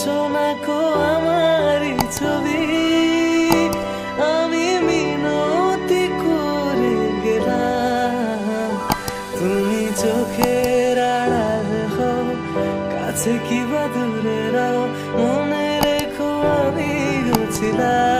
আঁচনাকো আমার ছবি। আমি মিনতি করে গেলাম। তুমি চোখের আড়াল হও, কাছে কি বা দূরে রাও, মনে রেখো আমি ছিলাম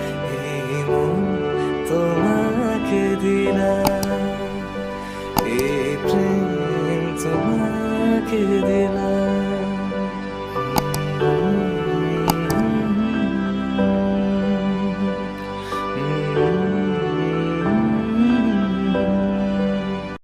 তোমাকে দিলাম।